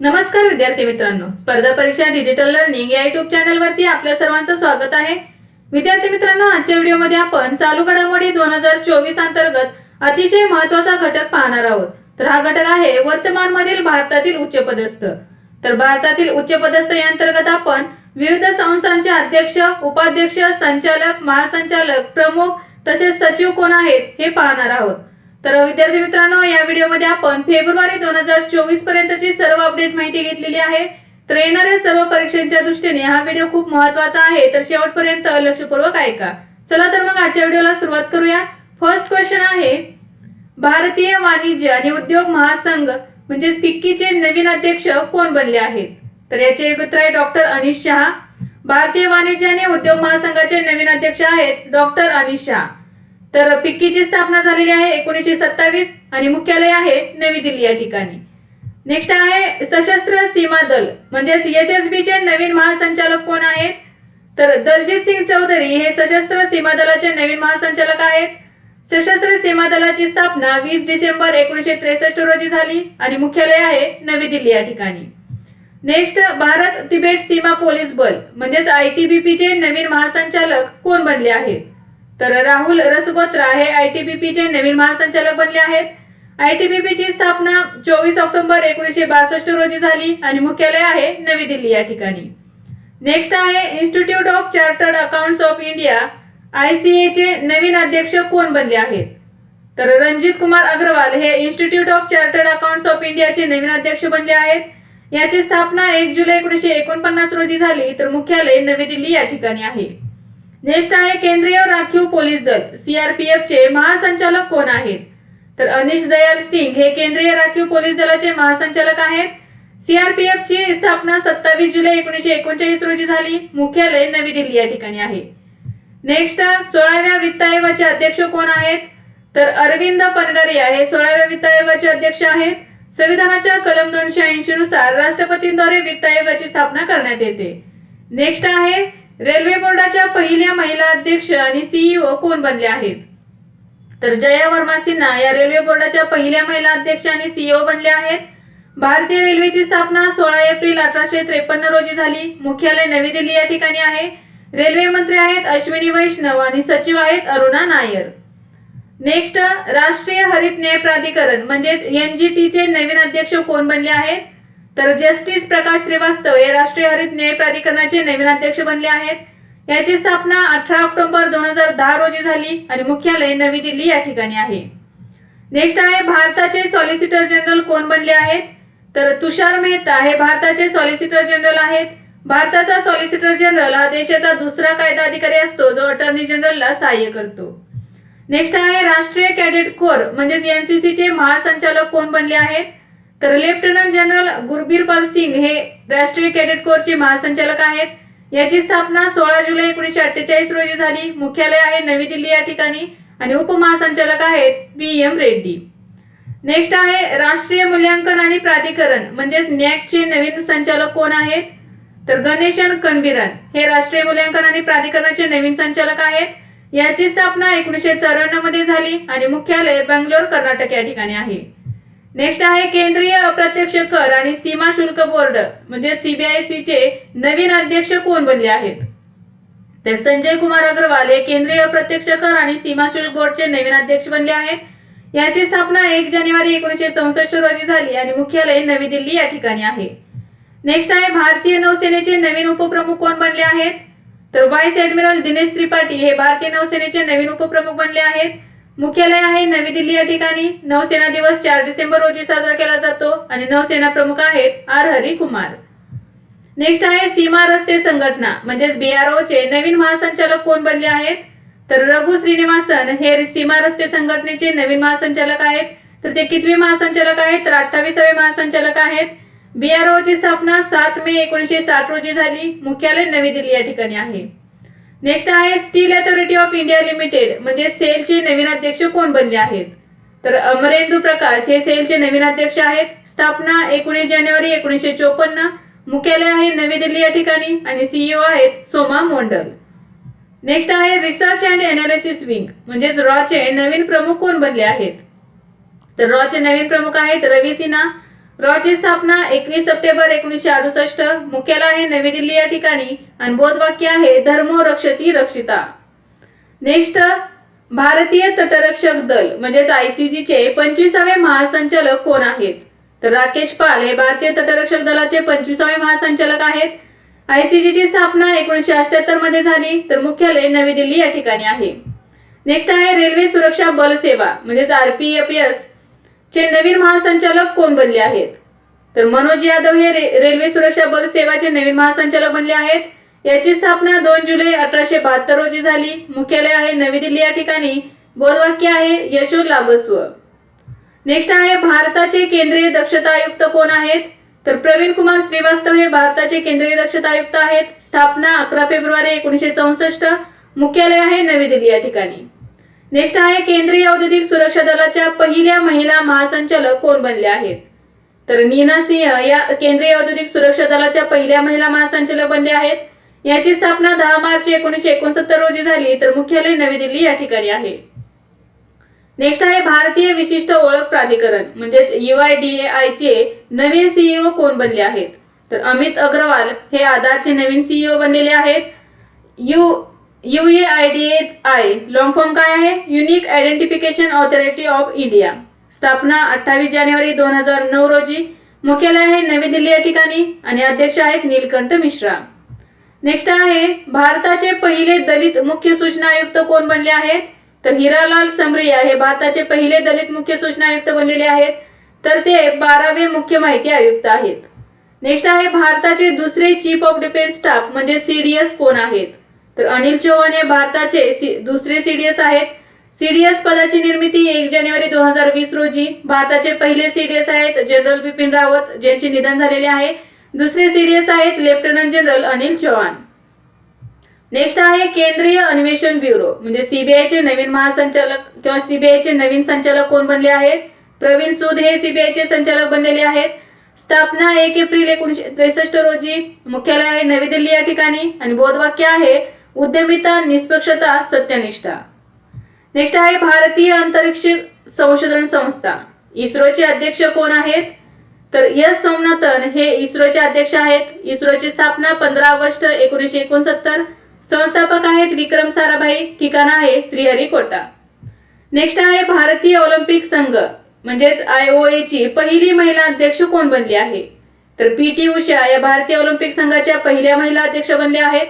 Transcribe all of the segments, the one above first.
नमस्कार विद्यार्थी मित्रांनो. स्पर्धा परीक्षा डिजिटल लर्निंग या युट्यूब चॅनल वरती आपल्या सर्वांचं स्वागत आहे. विद्यार्थी मित्रांनो आजच्या व्हिडिओमध्ये आपण चालू घडामोडी दोन हजार चोवीस अंतर्गत अतिशय महत्त्वाचा घटक पाहणार आहोत. तर हा घटक आहे वर्तमान मधील भारतातील उच्च पदस्थ. तर भारतातील उच्च पदस्थ या अंतर्गत आपण विविध संस्थांचे अध्यक्ष उपाध्यक्ष संचालक महासंचालक प्रमुख तसेच सचिव कोण आहेत हे पाहणार आहोत. तर विद्यार्थी मित्रांनो या व्हिडिओमध्ये आपण फेब्रुवारी दोन हजार चोवीस पर्यंतची सर्व अपडेट माहिती घेतलेली आहे. तर येणाऱ्या सर्व परीक्षांच्या दृष्टीने हा व्हिडिओ खूप महत्त्वाचा आहे. तर शेवटपर्यंत लक्षपूर्वक ऐका. चला तर मग आजच्या व्हिडिओला सुरुवात करूया. फर्स्ट क्वेश्चन आहे भारतीय वाणिज्य आणि उद्योग महासंघ म्हणजे फिक्कीचे नवीन अध्यक्ष कोण बनले आहेत? तर याचे एक उत्तर आहे डॉक्टर अनिश शहा. भारतीय वाणिज्य आणि उद्योग महासंघाचे नवीन अध्यक्ष आहेत डॉक्टर अनिश शहा. तर फिक्कीची स्थापना झालेली आहे एकोणीसशे सत्तावीस आणि मुख्यालय आहे नवी दिल्ली या ठिकाणी. नेक्स्ट आहे सशस्त्र सीमा दल. म्हणजेच एस एस बीचे नवीन महासंचालक कोण आहेत? तर दलजीत सिंग चौधरी हे सशस्त्र सीमा दलाचे नवीन महासंचालक आहेत. सशस्त्र सीमा दलाची स्थापना वीस डिसेंबर एकोणीसशे त्रेसष्ट रोजी झाली आणि मुख्यालय आहे नवी दिल्ली या ठिकाणी. नेक्स्ट भारत तिबेट सीमा पोलीस बल. म्हणजेच आय टी बी पीचे नवीन महासंचालक कोण बनले आहेत? तर राहुल रसगोत्रा हे आय टी बी नवीन महासंचालक बनले आहेत. आय टी बी स्थापना चोवीस ऑक्टोबर एकोणीसशे बासष्ट रोजी झाली आणि मुख्यालय आहे नवी दिल्ली या ठिकाणी. नेक्स्ट आहे institute of chartered accounts of India ICA चे नवीन अध्यक्ष कोण बनले आहेत? तर रणजित कुमार अग्रवाल हे institute of chartered accounts of इंडियाचे नवीन अध्यक्ष बनले आहेत. याची स्थापना एक जुलै एकोणीसशे एकोणपन्नास रोजी झाली तर मुख्यालय नवी दिल्ली या ठिकाणी आहे. नेक्स्ट आहे केंद्रीय राखीव पोलीस दल सीआरपीएफ चे महासंचालक कोण आहेत? तर अनिश दयाल सिंग हे केंद्रीय राखीव पोलीस दलाचे महासंचालक आहेत. सीआरपीएफ ची स्थापना सत्तावीस जुलै एकोणीशे एकोणचाळीस रोजी झाली. मुख्यालय नवी दिल्ली या ठिकाणी आहे. नेक्स्ट सोळाव्या वित्त आयोगाचे अध्यक्ष कोण आहेत? तर अरविंद पनगरिया हे सोळाव्या वित्त आयोगाचे अध्यक्ष आहेत. संविधानाच्या कलम दोनशे ऐंशी नुसार राष्ट्रपतींद्वारे वित्त आयोगाची स्थापना करण्यात येते. नेक्स्ट आहे रेल्वे बोर्डाच्या पहिल्या महिला अध्यक्ष आणि सीईओ कोण बनले आहेत? तर जया वर्मा सिन्हा या रेल्वे बोर्डाच्या पहिल्या महिला अध्यक्ष आणि सीईओ बनल्या आहेत. भारतीय रेल्वेची स्थापना सोळा एप्रिल अठराशे त्रेपन्न रोजी झाली. मुख्यालय नवी दिल्ली या ठिकाणी आहे. रेल्वे मंत्री आहेत अश्विनी वैष्णव आणि सचिव आहेत अरुणा नायर. नेक्स्ट राष्ट्रीय हरित न्याय प्राधिकरण म्हणजेच एनजीटीचे नवीन अध्यक्ष कोण बनले आहेत? तर जस्टिस प्रकाश श्रीवास्तव हे राष्ट्रीय हरित न्याय प्राधिकरणाचे नवीन अध्यक्ष बनले आहेत. याची स्थापना अठरा ऑक्टोबर दोन हजार दहा रोजी झाली आणि मुख्यालय नवी दिल्ली या ठिकाणी आहे. नेक्स्ट आहे भारताचे सॉलिसिटर जनरल कोण बनले आहेत? तर तुषार मेहता हे भारताचे सॉलिसिटर जनरल आहेत. भारताचा सॉलिसिटर जनरल हा देशाचा दुसरा कायदा अधिकारी असतो जो अटर्नी जनरलला सहाय्य करतो. नेक्स्ट आहे राष्ट्रीय कॅडेट कोर म्हणजेच एनसीसीचे महासंचालक कोण बनले आहेत? तर लेफ्टनंट जनरल गुरबीरपाल सिंग हे राष्ट्रीय कॅडेट कोरचे महासंचालक आहेत. याची स्थापना सोळा जुलै एकोणीसशे अठ्ठेचाळीस रोजी झाली. मुख्यालय आहे नवी दिल्ली या ठिकाणी आणि उपमहासंचालक आहेत व्ही एम रेड्डी. नेक्स्ट आहे राष्ट्रीय मूल्यांकन आणि प्राधिकरण म्हणजेच नॅकचे नवीन संचालक कोण आहेत? तर गणेशन कनबिरन हे राष्ट्रीय मूल्यांकन आणि प्राधिकरणाचे नवीन संचालक आहेत. याची स्थापना एकोणीसशे चौऱ्याण्णवमध्ये झाली आणि मुख्यालय बंगलोर कर्नाटक या ठिकाणी आहे. नेक्स्ट आहे केंद्रीय अप्रत्यक्ष कर आणि सीमा शुल्क बोर्ड. म्हणजे सीबीआयसी चे नवीन अध्यक्ष कोण बनले आहेत? तर संजय कुमार अग्रवाल हे केंद्रीय अप्रत्यक्ष कर आणि सीमा शुल्क बोर्डचे नवीन अध्यक्ष बनले आहेत. याची स्थापना एक जानेवारी एकोणीसशे चौसष्ट रोजी झाली आणि मुख्यालय नवी दिल्ली या ठिकाणी आहे. नेक्स्ट आहे भारतीय नौसेनेचे नवीन उपप्रमुख कोण बनले आहेत? तर व्हाईस ऍडमिरल दिनेश त्रिपाठी हे भारतीय नौसेनेचे नवीन उपप्रमुख बनले आहेत. मुख्यालय आहे नवी दिल्ली या ठिकाणी. नौसेना दिवस चार डिसेंबर रोजी साजरा केला जातो आणि नौसेना प्रमुख आहेत आर. हरी कुमार. नेक्स्ट आहे सीमा रस्ते संघटना. म्हणजेच बीआरओ चे नवीन महासंचालक कोण बनले आहेत? तर रघु श्रीनिवासन हे सीमा रस्ते संघटनेचे नवीन महासंचालक आहेत. तर ते कितवे महासंचालक आहेत? तर अठ्ठावीसावे महासंचालक आहेत. बीआरओ ची स्थापना सात मे एकोणीसशे साठ रोजी झाली. मुख्यालय नवी दिल्ली या ठिकाणी आहे. नेक्स्ट आहे steel authority of India limited. म्हणजे सेलचे नवीन अध्यक्ष कोण बनले आहेत? तर अमरेंदू प्रकाश हे सेलचे नवीन अध्यक्ष आहेत. स्थापना एकोणीस जानेवारी एकोणीसशे चोपन्न. मुख्यालय आहे नवी दिल्ली या ठिकाणी. आणि सीईओ आहेत सोमा मोंडल. नेक्स्ट आहे रिसर्च अँड अनालिसिस विंग. म्हणजेच रॉचे नवीन प्रमुख कोण बनले आहेत? तर रॉचे नवीन प्रमुख आहेत रवी सिन्हा रॉची स्थापना एकवीस सप्टेंबर एकोणीसशे अडुसष्ट. मुख्यालय आहे नवी दिल्ली या ठिकाणी आणि बोधवाक्य आहे धर्मो रक्षती रक्षिता. नेक्स्ट भारतीय तटरक्षक दल म्हणजेच आयसीजी चे पंचवीसावे महासंचालक कोण आहेत? तर राकेश पाल हे भारतीय तटरक्षक दलाचे पंचवीसावे महासंचालक आहेत. आयसीजी ची स्थापना एकोणीसशे अठ्याहत्तरमध्ये झाली तर मुख्यालय नवी दिल्ली या ठिकाणी आहे. नेक्स्ट आहे रेल्वे सुरक्षा बल सेवा म्हणजेच आरपीएफएस चे नवीन महासंचालक कोण बनले आहेत? तर मनोज यादव हे रे- रेल्वे सुरक्षा बल सेवाचे नवीन महासंचालक बनले आहेत. याची स्थापना दोन जुलै अठराशे बहात्तर रोजी झाली. मुख्यालय आहे नवी दिल्ली या ठिकाणी. बोधवाक्य आहे यशो लाभस्व नेक्स्ट आहे भारताचे केंद्रीय दक्षता आयुक्त कोण आहेत? तर प्रवीण कुमार श्रीवास्तव हे भारताचे केंद्रीय दक्षता आयुक्त आहेत. स्थापना अकरा फेब्रुवारी एकोणीसशे चौसष्ट. मुख्यालय आहे नवी दिल्ली या ठिकाणी. नेक्स्ट आहे केंद्रीय औद्योगिक सुरक्षा दलाच्या पहिल्या महिला महासंचालक कोण बनल्या आहेत? तर नीना सिंह या केंद्रीय औद्योगिक सुरक्षा दलाच्या पहिल्या महिला महासंचालक बनल्या आहेत. याची स्थापना दहा मार्च एकोणीसशे एकोणसत्तर रोजी झाली तर मुख्यालय नवी दिल्ली या ठिकाणी आहे. नेक्स्ट आहे भारतीय विशिष्ट ओळख प्राधिकरण म्हणजेच युआयडीएआय चे नवीन सीईओ कोण बनले आहेत? तर अमित अग्रवाल हे आधारचे नवीन सीईओ बनलेले आहेत. यू युएआयडीएआय लॉंग फॉर्म काय आहे? Unique identification authority of India स्थापना अठ्ठावीस जानेवारी दोन हजार नऊ रोजी. मुख्यालय आहे नवी दिल्ली या ठिकाणी आणि अध्यक्ष आहेत नीलकंठ मिश्रा. नेक्स्ट आहे भारताचे पहिले दलित मुख्य सूचना आयुक्त कोण बनले आहेत? तर हिरालाल समरिया हे भारताचे पहिले दलित मुख्य सूचना आयुक्त बनलेले आहेत. तर ते बारावे मुख्य माहिती आयुक्त आहेत. नेक्स्ट आहे भारताचे दुसरे चीफ ऑफ डिफेन्स स्टाफ म्हणजे सीडीएस कोण आहेत? तर अनिल चौहान हे भारताचे दुसरे सीडीएस आहेत. सीडीएस पदाची निर्मिती एक जानेवारी दोन हजार वीस रोजी भारताचे पहिले सीडीएस आहेत जनरल बिपिन रावत ज्यांचे निधन झालेले आहे. दुसरे सीडीएस आहेत lieutenant general Anil Chauhan. Next आहे केंद्रीय अन्वेषण ब्युरो म्हणजे सीबीआय चे नवीन महासंचालक किंवा सीबीआय चे नवीन संचालक कोण बनले आहेत? प्रवीण सूद हे सीबीआय चे संचालक बनलेले आहेत. स्थापना एक एप्रिल एकोणीशे त्रेसष्ट रोजी मुख्यालय आहे नवी दिल्ली या ठिकाणी आणि बोधवाक्य आहे उद्यमिता निष्पक्षता सत्यनिष्ठा. नेक्स्ट आहे भारतीय अंतरिक्ष संशोधन संस्था. इस्रोचे अध्यक्ष कोण आहेत? तर एस सोमनाथन हे इस्रोचे अध्यक्ष आहेत. इस्रोची स्थापना पंधरा ऑगस्ट एकोणीसशे एकोणसत्तर. संस्थापक आहेत विक्रम साराभाई ठिकाण आहे श्रीहरिकोटा नेक्स्ट आहे भारतीय ऑलिम्पिक संघ म्हणजेच आय ओ ची पहिली महिला अध्यक्ष कोण बनली आहे? तर पी टी उषा या भारतीय ऑलिम्पिक संघाच्या पहिल्या महिला अध्यक्ष बनल्या आहेत.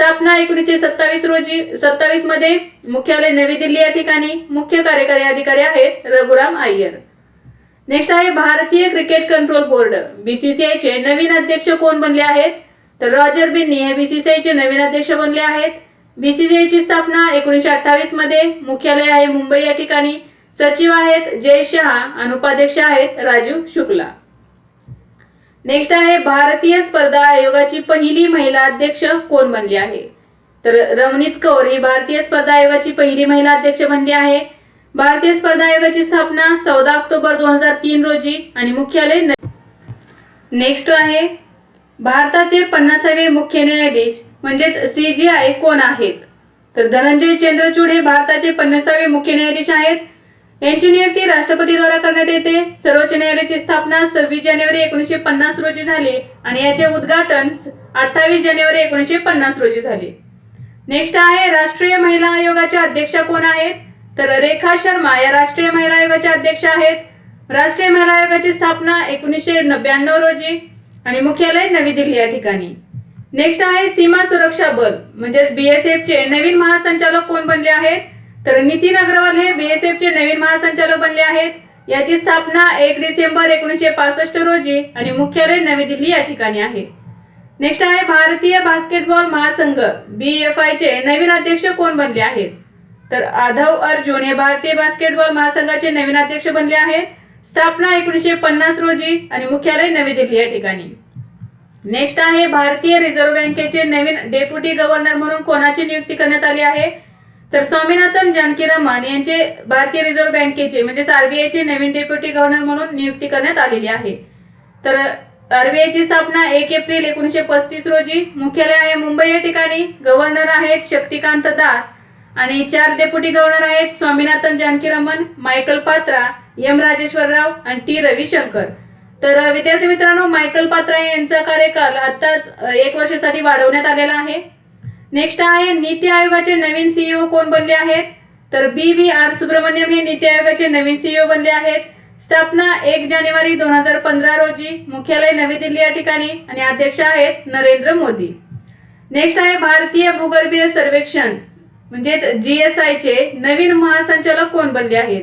स्थापना एकोणीशे सत्तावीस रोजी सत्तावीसमध्ये मुख्यालय नवी दिल्ली या ठिकाणी मुख्य कार्यकारी अधिकारी आहेत रघुराम अय्यर. नेक्स्ट आहे भारतीय क्रिकेट कंट्रोल बोर्ड बीसीसीआय चे नवीन अध्यक्ष कोण बनले आहेत? तर रॉजर बिन्नी हे बीसीसीआय चे नवीन अध्यक्ष बनले आहेत. बीसीसीआय ची स्थापना एकोणीशे अठ्ठावीसमध्ये मुख्यालय आहे मुंबई या ठिकाणी. सचिव आहेत जय शहा आणि उपाध्यक्ष आहेत राजीव शुक्ला. नेक्स्ट आहे भारतीय स्पर्धा आयोगाची पहिली महिला अध्यक्ष कोण बनली आहे? तर रवनीत कौर ही भारतीय स्पर्धा आयोगाची पहिली महिला अध्यक्ष बनली आहे. भारतीय स्पर्धा आयोगाची स्थापना चौदा ऑक्टोबर दोन हजार तीन रोजी आणि मुख्यालय नेक्स्ट आहे भारताचे पन्नासावे मुख्य न्यायाधीश म्हणजेच सीजीआय कोण आहेत? तर धनंजय चंद्रचूड हे भारताचे पन्नासावे मुख्य न्यायाधीश आहेत. यांची नियुक्ती राष्ट्रपतीद्वारा करण्यात येते. सर्वोच्च न्यायालयाची स्थापना सव्वीस जानेवारी एकोणीशे पन्नास रोजी झाली आणि याचे उद्घाटन अठ्ठावीस जानेवारी एकोणीशे पन्नास रोजी झाले. नेक्स्ट आहे राष्ट्रीय महिला आयोगाच्या अध्यक्षा कोण आहेत? तर रेखा शर्मा या राष्ट्रीय महिला आयोगाच्या अध्यक्ष आहेत. राष्ट्रीय महिला आयोगाची स्थापना एकोणीसशे ब्याण्णव रोजी आणि मुख्यालय नवी दिल्ली या ठिकाणी. नेक्स्ट आहे सीमा सुरक्षा बल म्हणजेच बीएसएफ चे नवीन महासंचालक कोण बनले आहेत? तर नितीन अग्रवाल हे बीएसएफ चे नवीन महासंचालक बनले आहेत. याची स्थापना एक डिसेंबर एकोणीसशे पासष्ट रोजी आणि मुख्यालय नवी दिल्ली या ठिकाणी आहे. नेक्स्ट आहे भारतीय बास्केटबॉल महासंघ. बीएफआय चे नवीन अध्यक्ष कोण बनले आहेत? तर आधव अर्जुन हे भारतीय बास्केटबॉल महासंघाचे नवीन अध्यक्ष बनले आहेत. स्थापना एकोणीसशे पन्नास रोजी आणि मुख्यालय नवी दिल्ली या ठिकाणी. नेक्स्ट आहे भारतीय रिझर्व्ह बँकेचे नवीन डेप्युटी गव्हर्नर म्हणून कोणाची नियुक्ती करण्यात आली आहे? तर स्वामीनाथन जानकीरमन यांचे भारतीय रिझर्व्ह बँकेचे म्हणजे आरबीआयचे नवीन डेप्युटी गव्हर्नर म्हणून नियुक्ती करण्यात आलेली आहे. तर आरबीआयची स्थापना एक एप्रिल एकोणीशे पस्तीस रोजी मुख्यालय आहे मुंबई या ठिकाणी. गव्हर्नर आहेत शक्तिकांत दास आणि चार डेप्युटी गव्हर्नर आहेत स्वामीनाथन जानकीरमन मायकल पात्रा एम राजेश्वर राव आणि टी रविशंकर. तर विद्यार्थी मित्रांनो मायकल पात्रा यांचा कार्यकाल आताच एक वर्षासाठी वाढवण्यात आलेला आहे. नेक्स्ट आहे नीती आयोगाचे नवीन सीईओ कोण बनले आहेत? तर बी व्ही आर सुब्रमण्यम हे नीती आयोगाचे नवीन सीईओ बनले आहेत. स्थापना एक जानेवारी दोन हजार पंधरा रोजी. मुख्यालय नवी दिल्ली या ठिकाणी. आणि अध्यक्ष आहेत नरेंद्र मोदी. नेक्स्ट आहे भारतीय भूगर्भीय सर्वेक्षण. म्हणजेच जीएसआय चे नवीन महासंचालक कोण बनले आहेत?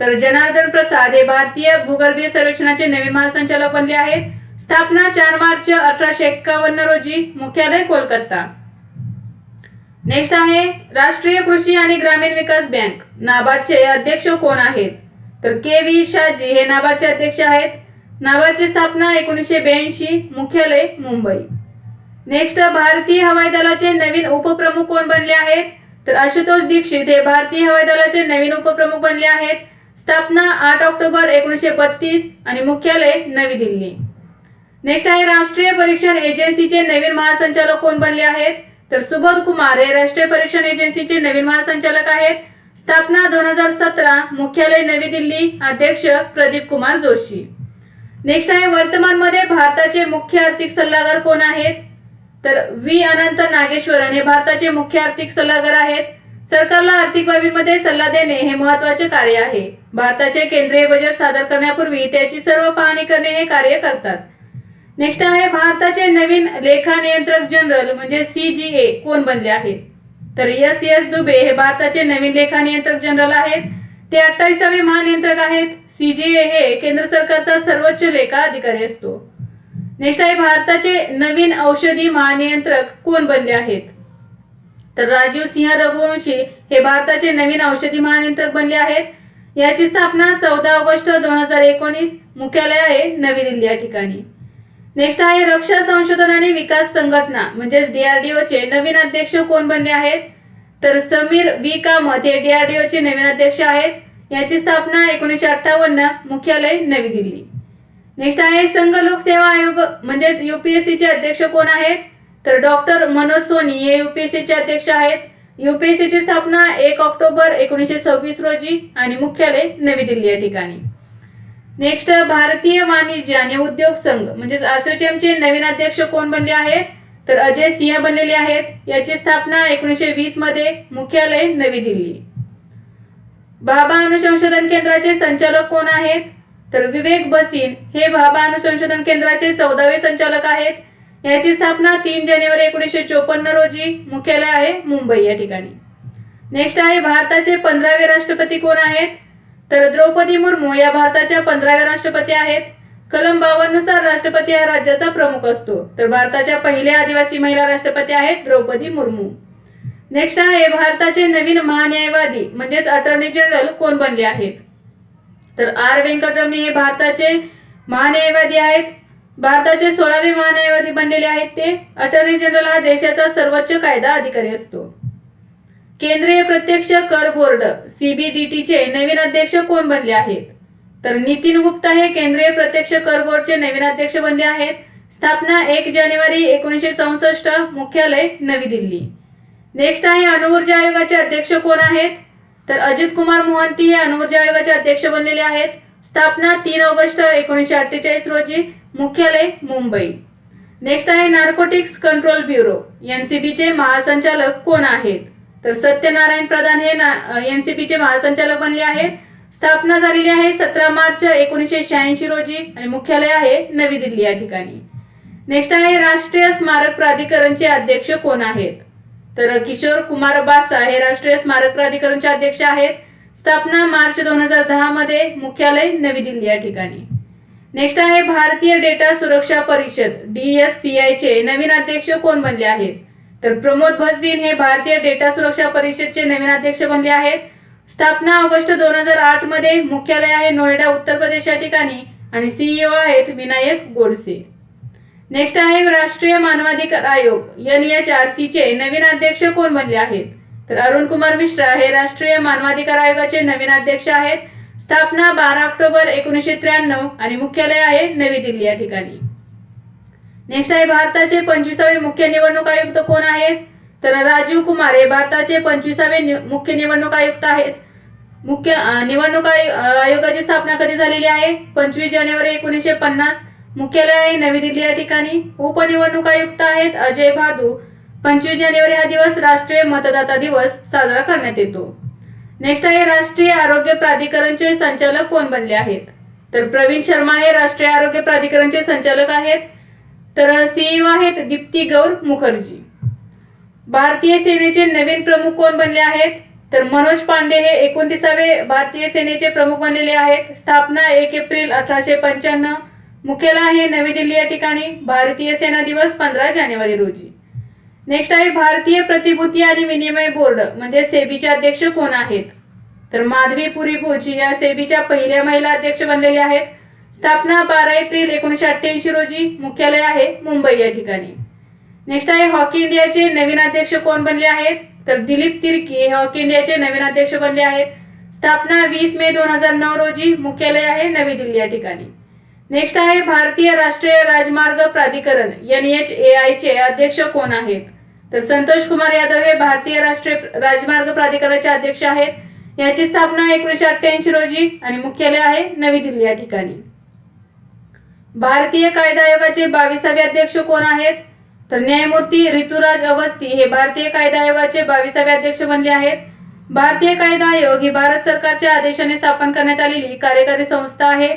तर जनार्दन प्रसाद हे भारतीय भूगर्भीय सर्वेक्षणाचे नवीन महासंचालक बनले आहेत. स्थापना चार मार्च अठराशे एक्कावन्न रोजी. मुख्यालय कोलकाता. नेक्स्ट आहे राष्ट्रीय कृषी आणि ग्रामीण विकास बँक. नाबार्डचे अध्यक्ष कोण आहेत? तर के व्ही शाजी हे नाबार्डचे अध्यक्ष आहेत. नाबार्डची स्थापना एकोणीसशे ब्याऐंशी मुख्यालय मुंबई. नेक्स्ट भारतीय हवाई दलाचे नवीन उपप्रमुख कोण बनले आहेत? तर आशुतोष दीक्षित हे भारतीय हवाई दलाचे नवीन उपप्रमुख बनले आहेत. स्थापना आठ ऑक्टोबर एकोणीसशे बत्तीस आणि मुख्यालय नवी दिल्ली. नेक्स्ट आहे राष्ट्रीय परीक्षण एजन्सीचे नवीन महासंचालक कोण बनले आहेत? तर सुबोध कुमार हे राष्ट्रीय परीक्षण एजन्सीचे नवीन महासंचालक आहेत. स्थापना दोन हजार सतरा मुख्यालय नवी दिल्ली अध्यक्ष प्रदीप कुमार जोशी. नेक्स्ट आहे वर्तमानमध्ये भारताचे मुख्य आर्थिक सल्लागार कोण आहेत? तर व्ही. अनंत नागेश्वरन हे भारताचे मुख्य आर्थिक सल्लागार आहेत. सरकारला आर्थिक बाबीमध्ये सल्ला देणे हे महत्त्वाचे कार्य आहे. भारताचे केंद्रीय बजेट सादर करण्यापूर्वी त्याची सर्व पाहणी करणे हे कार्य करतात. नेक्स्ट आहे भारताचे नवीन लेखा नियंत्रक जनरल म्हणजे सीजीए कोण बनले आहेत? तर एस एस दुबे हे भारताचे नवीन लेखा नियंत्रक जनरल आहेत. ते अठ्ठावीसावे महानियंत्रक आहेत. सीजीए हे केंद्र सरकारचा सर्वोच्च लेखा अधिकारी असतो. नेक्स्ट आहे भारताचे नवीन औषधी महानियंत्रक कोण बनले आहेत? तर राजीव सिंह रघुवंशी हे भारताचे नवीन औषधी महानियंत्रक बनले आहेत. याची स्थापना चौदा ऑगस्ट दोन हजार एकोणीस मुख्यालय आहे नवी दिल्ली या ठिकाणी. नेक्स्ट आहे रक्षा संशोधन आणि विकास संघटना. म्हणजेच डीआरडीओ चे नवीन अध्यक्ष कोण बनले आहेत? तर समीर वी. कामत हे डीआरडीओ चे नवीन अध्यक्ष आहेत. याची स्थापना एकोणीसशे अठ्ठावन्न मुख्यालय नवी दिल्ली. नेक्स्ट आहे संघ लोकसेवा आयोग म्हणजेच युपीएससी चे अध्यक्ष कोण आहेत? तर डॉक्टर मनोज सोनी हे युपीएससी चे अध्यक्ष आहेत. युपीएससी ची स्थापना एक ऑक्टोबर एकोणीसशे सव्वीस रोजी आणि मुख्यालय नवी दिल्ली या ठिकाणी. नेक्स्ट भारतीय वाणिज्य आणि उद्योग संघ. म्हणजेच असोचेमचे नवीन अध्यक्ष कोण बनले आहेत? तर अजय सिंह बनलेले आहेत. याची स्थापना एकोणीसशे वीसमध्ये मुख्यालय नवी दिल्ली. भाभा अनुसंशोधन केंद्राचे संचालक कोण आहेत? तर विवेक बसीन हे भाभा अनुसंशोधन केंद्राचे चौदावे संचालक आहेत. याची स्थापना तीन जानेवारी एकोणीसशे चोपन्न रोजी मुख्यालय आहे मुंबई या ठिकाणी. नेक्स्ट आहे भारताचे पंधरावे राष्ट्रपती कोण आहेत? तर द्रौपदी मुर्मू या भारताच्या पंधराव्या राष्ट्रपती आहेत. कलम बावन्ननुसार राष्ट्रपती हा राज्याचा प्रमुख असतो. तर भारताच्या पहिल्या आदिवासी महिला राष्ट्रपती आहेत द्रौपदी मुर्मू. नेक्स्ट आहे भारताचे नवीन महान्यायवादी म्हणजेच अटर्नी जनरल कोण बनले आहेत? तर आर व्यंकटरमणी हे भारताचे महान्यायवादी आहेत. भारताचे सोळावे महान्यायवादी बनलेले आहेत ते. अटर्नी जनरल हा देशाचा सर्वोच्च कायदा अधिकारी असतो. केंद्रीय प्रत्यक्ष कर बोर्ड सीबीडीटीचे नवीन अध्यक्ष कोण बनले आहेत? तर नितीन गुप्ता हे केंद्रीय प्रत्यक्ष कर बोर्डचे नवीन अध्यक्ष बनले आहेत. स्थापना एक जानेवारी एकोणीसशे चौसष्ट मुख्यालय नवी दिल्ली. नेक्स्ट आहे अणुऊर्जा आयोगाचे अध्यक्ष कोण आहेत? तर अजित कुमार मोहंती हे अणुऊर्जा आयोगाचे अध्यक्ष बनलेले आहेत. स्थापना तीन ऑगस्ट एकोणीसशे अठ्ठेचाळीस रोजी मुख्यालय मुंबई. नेक्स्ट आहे नार्कोटिक्स कंट्रोल ब्युरो एनसीबीचे महासंचालक कोण आहेत? तर सत्यनारायण प्रधान हे एनसीपी चे महासंचालक बनले आहेत. स्थापना झालेली आहे सतरा मार्च एकोणीसशे शहाऐंशी रोजी आणि मुख्यालय आहे नवी दिल्ली या ठिकाणी. नेक्स्ट आहे राष्ट्रीय स्मारक प्राधिकरणचे अध्यक्ष कोण आहेत? तर किशोर कुमार बासा हे राष्ट्रीय स्मारक प्राधिकरणचे अध्यक्ष आहेत. स्थापना मार्च दोन हजार दहा मध्ये मुख्यालय नवी दिल्ली या ठिकाणी. नेक्स्ट आहे भारतीय डेटा सुरक्षा परिषद डीएससीआय चे नवीन अध्यक्ष कोण बनले आहेत? तर प्रमोद भजीन हे भारतीय डेटा सुरक्षा परिषदचे नवीन अध्यक्ष बनले आहेत. स्थापना ऑगस्ट दोन हजार आठमध्ये मुख्यालय आहे नोएडा उत्तर प्रदेश या ठिकाणी आणि सीईओ आहेत विनायक गोडसे. नेक्स्ट आहे राष्ट्रीय मानवाधिकार आयोग. एन एच आर सीचे नवीन अध्यक्ष कोण बनले आहेत? तर अरुण कुमार मिश्रा हे राष्ट्रीय मानवाधिकार आयोगाचे नवीन अध्यक्ष आहेत. स्थापना बारा ऑक्टोबर एकोणीसशे त्र्याण्णव आणि मुख्यालय आहे नवी दिल्ली या ठिकाणी. नेक्स्ट आहे भारताचे पंचवीसावे मुख्य निवडणूक आयुक्त कोण आहेत? तर राजीव कुमार हे भारताचे पंचवीसावे मुख्य निवडणूक आयुक्त आहेत. मुख्य निवडणूक आयोगाची स्थापना कधी झालेली आहे? पंचवीस जानेवारी एकोणीसशे पन्नास. मुख्यालय आहे नवी दिल्ली या ठिकाणी. उपनिवडणूक आयुक्त आहेत अजय भादू. पंचवीस जानेवारी हा दिवस राष्ट्रीय मतदाता दिवस साजरा करण्यात येतो. नेक्स्ट आहे राष्ट्रीय आरोग्य प्राधिकरणचे संचालक कोण बनले आहेत? तर प्रवीण शर्मा हे राष्ट्रीय आरोग्य प्राधिकरणचे संचालक आहेत. तर सीईओ आहेत दीप्ती गौर मुखर्जी. भारतीय सेनेचे नवीन प्रमुख कोण बनले आहेत? तर मनोज पांडे हे एकोणतीसावे भारतीय सेनेचे प्रमुख बनलेले आहेत. स्थापना एक एप्रिल अठराशे पंच्याण्णव. मुख्यालय आहे नवी दिल्ली या ठिकाणी. भारतीय सेना दिवस पंधरा जानेवारी रोजी. नेक्स्ट आहे भारतीय प्रतिभूती आणि विनिमय बोर्ड. म्हणजे सेबीचे अध्यक्ष कोण आहेत? तर माधवी पुरी भोजी या सेबीच्या पहिल्या महिला अध्यक्ष बनलेल्या आहेत. स्थापना बारा एप्रिल एकोणीसशे अठ्ठ्याऐंशी रोजी मुख्यालय आहे मुंबई या ठिकाणी. नेक्स्ट आहे हॉकी इंडियाचे नवीन अध्यक्ष कोण बनले आहेत? तर दिलीप तिर्की हे हॉकी इंडियाचे नवीन अध्यक्ष बनले आहेत. स्थापना वीस मे दोन हजार नऊ रोजी मुख्यालय आहे नवी दिल्ली या ठिकाणी. नेक्स्ट आहे भारतीय राष्ट्रीय राजमार्ग प्राधिकरण एन एच ए आय चे अध्यक्ष कोण आहेत? तर संतोष कुमार यादव हे भारतीय राष्ट्रीय राजमार्ग प्राधिकरणाचे अध्यक्ष आहेत. याची स्थापना एकोणीसशे अठ्ठ्याऐंशी रोजी आणि मुख्यालय आहे नवी दिल्ली या ठिकाणी. भारतीय कायदा आयोगाचे बावीसावे अध्यक्ष कोण आहेत? तर न्यायमूर्ती ऋतुराज अवस्थी हे भारतीय कायदा आयोगाचे बावीसावे अध्यक्ष बनले आहेत. भारतीय कायदा आयोग ही भारत सरकारच्या आदेशाने स्थापन करण्यात आलेली कार्यकारी संस्था आहे.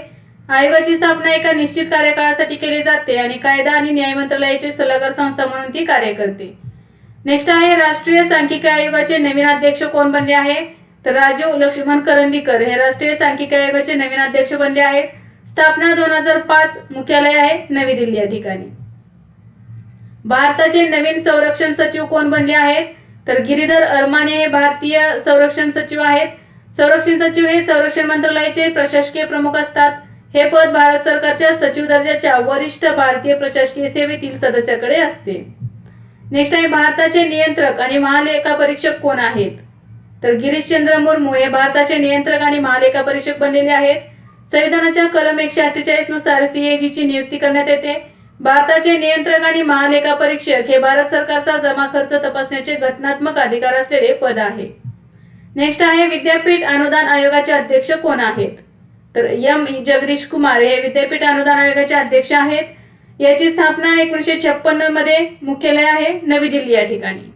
आयोगाची स्थापना एका निश्चित कार्यकाळासाठी केली जाते आणि कायदा आणि न्याय मंत्रालयाची सल्लागार संस्था म्हणून ती कार्य करते. नेक्स्ट आहे राष्ट्रीय सांख्यिकी आयोगाचे नवीन अध्यक्ष कोण बनले आहे? तर राजीव लक्ष्मण करंदीकर हे राष्ट्रीय सांख्यिकी आयोगाचे नवीन अध्यक्ष बनले आहेत. स्थापना दोन हजार पाच मुख्यालय आहे नवी दिल्ली या ठिकाणी भारताचे नवीन संरक्षण सचिव कोण बनले आहेत? तर गिरीधर अरमाने हे भारतीय संरक्षण सचिव आहेत. संरक्षण सचिव हे संरक्षण मंत्रालयाचे प्रशासकीय प्रमुख असतात. हे पद भारत सरकारच्या सचिव दर्जाच्या वरिष्ठ भारतीय प्रशासकीय सेवेतील सदस्याकडे असते. नेक्स्ट आहे भारताचे नियंत्रक आणि महालेखा परीक्षक कोण आहेत? तर गिरीशचंद्र मुर्मू हे भारताचे नियंत्रक आणि महालेखा परीक्षक बनलेले आहेत. संविधानाच्या कलम एकशे अठ्ठेचाळीसनुसार सीएजी ची नियुक्ती करण्यात येते. भारताचे नियंत्रक आणि महालेखा परीक्षक हे भारत सरकारचा जमा खर्च तपासण्याचे घटनात्मक अधिकार असलेले पद आहे. नेक्स्ट आहे विद्यापीठ अनुदान आयोगाचे अध्यक्ष कोण आहेत? तर एम जगदीश कुमार हे विद्यापीठ अनुदान आयोगाचे अध्यक्ष आहेत. याची स्थापना एकोणीसशे छप्पन्नमध्ये मुख्यालय आहे नवी दिल्ली या ठिकाणी.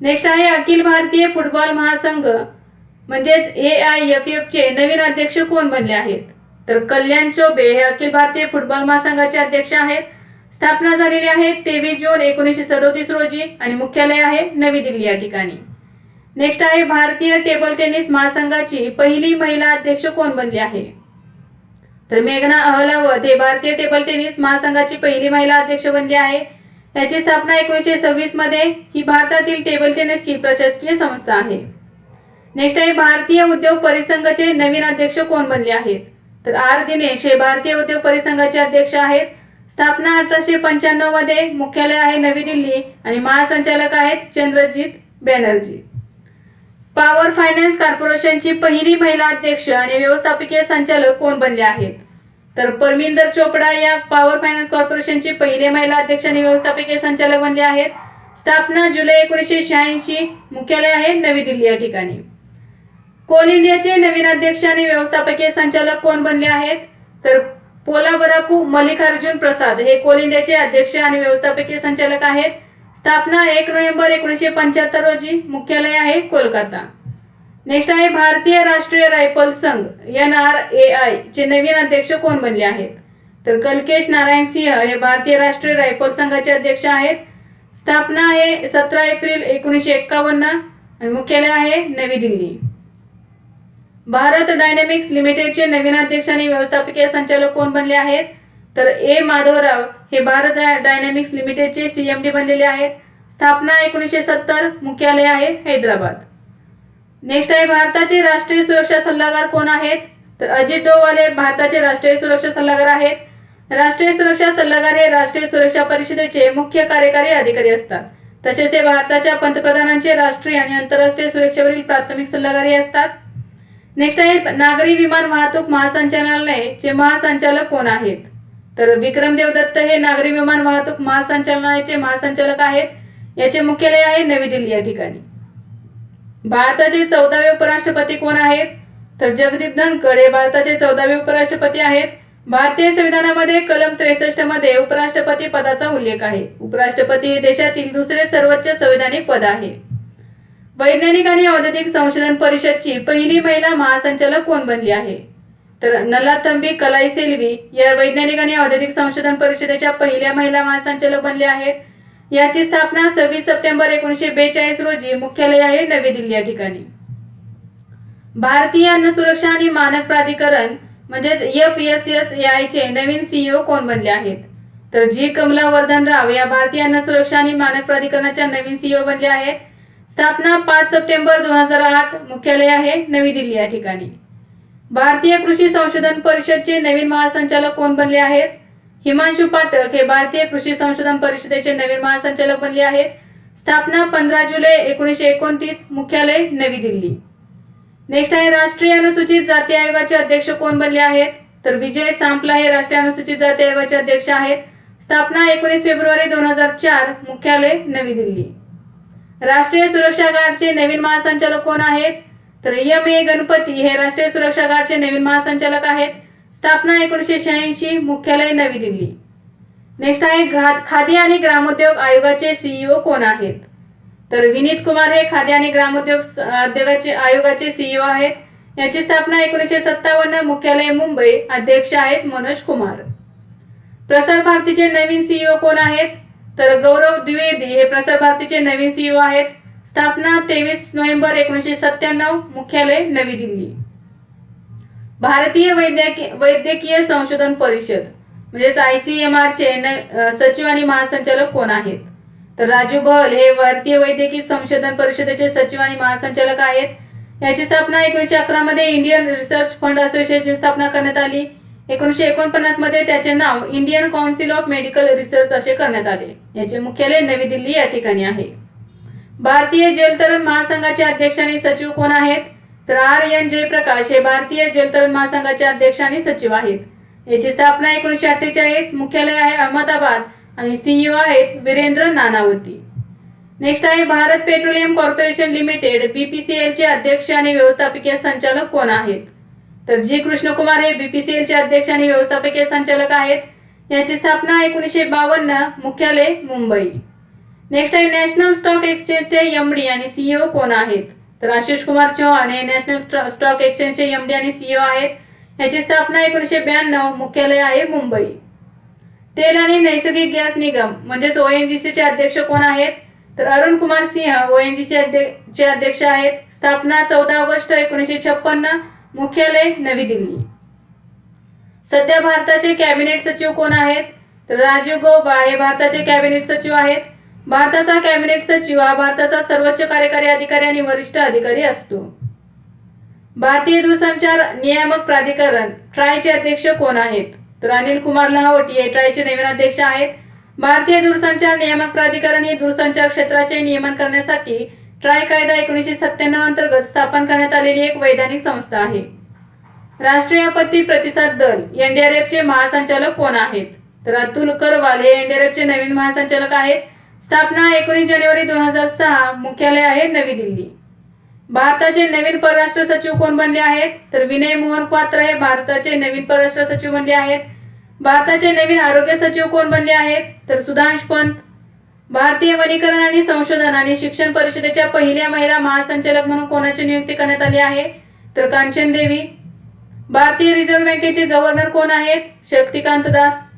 नेक्स्ट आहे अखिल भारतीय फुटबॉल महासंघ म्हणजेच ए आय एफ एफ चे नवीन अध्यक्ष कोण बनले आहेत? तर कल्याण चौबे हे अखिल भारतीय फुटबॉल महासंघाचे अध्यक्ष आहेत. स्थापना झालेली आहे तेवीस जून एकोणीसशे सदोतीस रोजी आणि मुख्यालय आहे नवी दिल्ली या ठिकाणी. नेक्स्ट आहे भारतीय टेबल टेनिस महासंघाची पहिली महिला अध्यक्ष कोण बनली आहे? तर मेघना अहलावत हे भारतीय टेबल टेनिस महासंघाची पहिली महिला अध्यक्ष बनली आहे. याची स्थापना एकोणीसशे सव्वीसमध्ये ही भारतातील टेबल टेनिसची प्रशासकीय संस्था आहे. नेक्स्ट आहे भारतीय उद्योग परिसंघाचे नवीन अध्यक्ष कोण बनले आहेत? तर आर दिनेश हे भारतीय उद्योग परिसंघाचे अध्यक्ष आहेत. स्थापना अठराशे पंच्याण्णवमध्ये मुख्यालय आहे नवी दिल्ली आणि महासंचालक आहेत चंद्रजीत बॅनर्जी. पॉवर फायनान्स कॉर्पोरेशनची पहिली महिला अध्यक्ष आणि व्यवस्थापकीय संचालक कोण बनले आहेत? तर परमिंदर चोपडा या पॉवर फायनान्स कॉर्पोरेशनची पहिले महिला अध्यक्ष आणि व्यवस्थापकीय संचालक बनले आहेत. स्थापना जुलै एकोणीसशे शहाऐंशी मुख्यालय आहे नवी दिल्ली या ठिकाणी. कोल इंडियाचे नवीन अध्यक्ष आणि व्यवस्थापकीय संचालक कोण बनले आहेत? तर पोलाबरापू मल्लिकार्जुन प्रसाद. हे कोल इंडियाचे अध्यक्ष आणि व्यवस्थापकीय संचालक आहेत. स्थापना एक नोव्हेंबर एकोणीसशे पंच्याहत्तर रोजी मुख्यालय आहे कोलकाता. नेक्स्ट आहे भारतीय राष्ट्रीय रायफल संघ एन आर ए आय चे नवीन अध्यक्ष कोण बनले आहेत? तर कलकेश नारायण सिंह हे भारतीय राष्ट्रीय रायफल संघाचे अध्यक्ष आहेत. स्थापना आहे सतरा एप्रिल एकोणीसशे एक्कावन्न आणि मुख्यालय आहे नवी दिल्ली. भारत डायनॅमिक्स लिमिटेडचे नवीन अध्यक्ष आणि व्यवस्थापकीय संचालक कोण बनले आहेत? तर ए. माधवराव हे भारत डायनॅमिक्स लिमिटेडचे सीएमडी बनलेले आहेत. स्थापना एकोणीसशे सत्तर मुख्यालय आहे हैदराबाद. नेक्स्ट आहे भारताचे राष्ट्रीय सुरक्षा सल्लागार कोण आहेत? तर अजित डोवाल हे भारताचे राष्ट्रीय सुरक्षा सल्लागार आहेत. राष्ट्रीय सुरक्षा सल्लागार हे राष्ट्रीय सुरक्षा परिषदेचे मुख्य कार्यकारी अधिकारी असतात. तसेच ते भारताच्या पंतप्रधानांचे राष्ट्रीय आणि आंतरराष्ट्रीय सुरक्षेवरील प्राथमिक सल्लागारही असतात. नेक्स्ट आहे नागरी विमान वाहतूक महासंचालनालयाचे महासंचालक कोण आहेत? तर विक्रमदेव दत्त हे नागरी विमान वाहतूक महासंचालनालयाचे महासंचालक आहेत. याचे मुख्यालय आहे नवी दिल्ली या ठिकाणी. भारताचे चौदावे उपराष्ट्रपती कोण आहेत? तर जगदीप धनखड हे भारताचे चौदावे उपराष्ट्रपती आहेत. भारतीय संविधानामध्ये कलम त्रेसष्टमध्ये उपराष्ट्रपती पदाचा उल्लेख आहे. उपराष्ट्रपती हे देशातील दुसरे सर्वोच्च संविधानिक पद आहे. वैज्ञानिक आणि औद्योगिक संशोधन परिषदची पहिली महिला महासंचालक कोण बनली आहे? तर नल्लाथंबी कलाई सेल्वी या वैज्ञानिक आणि औद्योगिक संशोधन परिषदेच्या पहिल्या महिला महासंचालक बनल्या आहेत. याची स्थापना सव्वीस सप्टेंबर एकोणीशे बेचाळीस रोजी मुख्यालय आहे नवी दिल्ली या ठिकाणी. भारतीय अन्न सुरक्षा आणि मानक प्राधिकरण म्हणजेच एफ एस एस चे नवीन सीईओ कोण बनले आहेत? तर जी कमला वर्धन राव या भारतीय अन्न सुरक्षा आणि मानक प्राधिकरणाच्या नवीन सीईओ बनले आहेत. स्थापना पाच सप्टेंबर दोन हजार आठ मुख्यालय आहे नवी दिल्ली या ठिकाणी. भारतीय कृषी संशोधन परिषदचे नवीन महासंचालक कोण बनले आहेत? हिमांशु पाठक हे भारतीय कृषी संशोधन परिषदेचे नवीन महासंचालक बनले आहेत. स्थापना पंधरा जुलै एकोणीसशे एकोणतीस मुख्यालय नवी दिल्ली. नेक्स्ट आहे राष्ट्रीय अनुसूचित जाती आयोगाचे अध्यक्ष कोण बनले आहेत? तर विजय सांपला हे राष्ट्रीय अनुसूचित जाती आयोगाचे अध्यक्ष आहेत. स्थापना एकोणीस फेब्रुवारी दोन हजार चार मुख्यालय नवी दिल्ली. राष्ट्रीय सुरक्षा गार्डचे नवीन महासंचालक कोण आहेत? तर एम ए गणपती हे राष्ट्रीय सुरक्षा गार्डचे नवीन महासंचालक आहेत. स्थापना एकोणीसशे शहाऐंशी मुख्यालय नवी दिल्ली. नेक्स्ट आहे खादी आणि ग्रामोद्योग आयोगाचे सीईओ कोण आहेत? तर विनीत कुमार हे खादी आणि ग्रामोद्योग उद्योगाचे आयोगाचे सीईओ आहेत. याची स्थापना एकोणीसशे सत्तावन्न मुख्यालय मुंबई अध्यक्ष आहेत मनोज कुमार. प्रसार भारतीचे नवीन सीईओ कोण आहेत? तर गौरव द्विवेदी हे प्रसार भारतीचे नवीन सीईओ आहेत. स्थापना तेवीस नोव्हेंबर एकोणीसशे सत्त्याण्णव मुख्यालय नवी दिल्ली. भारतीय वैद्यकीय वैद्यकीय संशोधन परिषद म्हणजेच आय सी एम आरचे सचिव आणि महासंचालक कोण आहेत? तर राजू बहल हे भारतीय वैद्यकीय संशोधन परिषदेचे सचिव आणि महासंचालक आहेत. याची स्थापना एकोणीसशे अकरा मध्ये इंडियन रिसर्च फंड असोसिएशनची स्थापना करण्यात आली. एकोणीसशे एकोणपन्नासमध्ये त्याचे नाव Indian council of medical research असे करण्यात आले. याचे मुख्यालय नवी दिल्ली या ठिकाणी आहे. भारतीय जलतरण महासंघाचे अध्यक्ष आणि सचिव कोण आहेत? तर आर एन जयप्रकाश हे भारतीय जलतरण महासंघाचे अध्यक्ष आणि सचिव आहेत. याची स्थापना एकोणीसशे अठ्ठेचाळीस मुख्यालय आहे अहमदाबाद आणि सीईओ आहेत वीरेंद्र नानावती. नेक्स्ट आहे Bharat Petroleum Corporation Limited BPCL चे अध्यक्ष आणि व्यवस्थापकीय संचालक कोण आहेत? तर जी कृष्णकुमार हे बीपीसीएल चे अध्यक्ष आणि व्यवस्थापकीय संचालक आहेत याची स्थापना एकोणीसशे बावन्न मुख्यालय मुंबई. नेक्स्ट आहे नॅशनल स्टॉक एक्सचेंजचे एमडी आणि सीईओ कोण आहेत? तर आशिष कुमार चौहान हे नॅशनल स्टॉक एक्सचेंजचे एमडी आणि सीईओ आहेत. याची स्थापना एकोणीसशे ब्याण्णव मुख्यालय आहे मुंबई. तेल आणि नैसर्गिक गॅस निगम म्हणजेच ओएनजीसी चे अध्यक्ष कोण आहेत? तर अरुण कुमार सिंह ओएनजीसी चे अध्यक्ष आहेत. स्थापना चौदा ऑगस्ट एकोणीसशे छप्पन्न मुख्यालय नवी दिल्ली. सध्या भारताचे कॅबिनेट सचिव कोण आहेत? तर राजीव गौबा हे भारताचे कॅबिनेट सचिव आहेत. भारताचा कॅबिनेट सचिव हा भारताचा सर्वोच्च कार्यकारी अधिकारी आणि वरिष्ठ अधिकारी असतो. भारतीय दूरसंचार नियामक प्राधिकरण ट्रायचे अध्यक्ष कोण आहेत? तर अनिल कुमार लाहोटी हे ट्रायचे नवीन अध्यक्ष आहेत. भारतीय दूरसंचार नियामक प्राधिकरण हे दूरसंचार क्षेत्राचे नियमन करण्यासाठी ट्राय कायदा एकोणीसशे सत्त्याण्णव अंतर्गत स्थापन करण्यात आलेली एक वैधानिक संस्था आहे. राष्ट्रीय आपत्ती प्रतिसाद दल एनडीआरएफचे महासंचालक कोण आहेत? तर अतुल करवाल हे एनडीआरएफचे नवीन महासंचालक आहेत. स्थापना एकोणीस जानेवारी दोन हजार सहा मुख्यालय आहे नवी दिल्ली. भारताचे नवीन परराष्ट्र सचिव कोण बनले आहेत? तर विनय मोहन पात्र हे भारताचे नवीन परराष्ट्र सचिव बनले आहेत. भारताचे नवीन आरोग्य सचिव कोण बनले आहेत? तर सुधांश पंत भारतीय वनीकरण आणि संशोधन आणि शिक्षण परिषदेच्या पहिल्या महिला महासंचालक म्हणून कोणाची नियुक्ती करण्यात आली आहे? तर कांचन देवी. भारतीय रिझर्व्ह बँकेचे गव्हर्नर कोण आहेत? शक्तिकांत दास.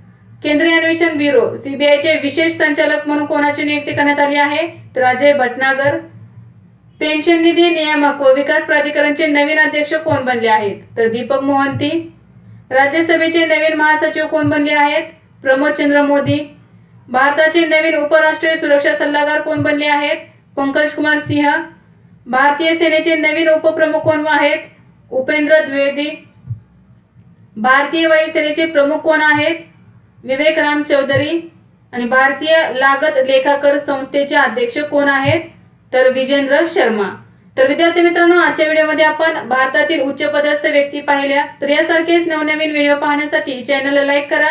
केंद्रीय अन्वेषण ब्युरो सीबीआयचे विशेष संचालक म्हणून कोणाची नियुक्ती करण्यात आली आहे? तर अजय भटनागर. पेन्शन निधी नियामक व विकास प्राधिकरणचे नवीन अध्यक्ष कोण बनले आहेत? तर दीपक मोहंती. राज्यसभेचे नवीन महासचिव कोण बनले आहेत? प्रमोद चंद्र मोदी. भारताचे नवीन उपराष्ट्रीय सुरक्षा सल्लागार कोण बनले आहेत? पंकज कुमार सिंह. भारतीय सेनेचे नवीन उपप्रमुख कोण आहेत? उपेंद्र द्विवेदी. भारतीय वायुसेनेचे प्रमुख कोण आहेत? विवेक राम चौधरी. आणि भारतीय लागत लेखाकर संस्थेचे अध्यक्ष कोण आहेत? तर विजेंद्र शर्मा. तर विद्यार्थी मित्रांनो आजच्या व्हिडिओमध्ये आपण भारतातील उच्च पदस्थ व्यक्ती पाहिल्या. तर यासारखेच नवनवीन व्हिडिओ पाहण्यासाठी चॅनलला लाईक करा.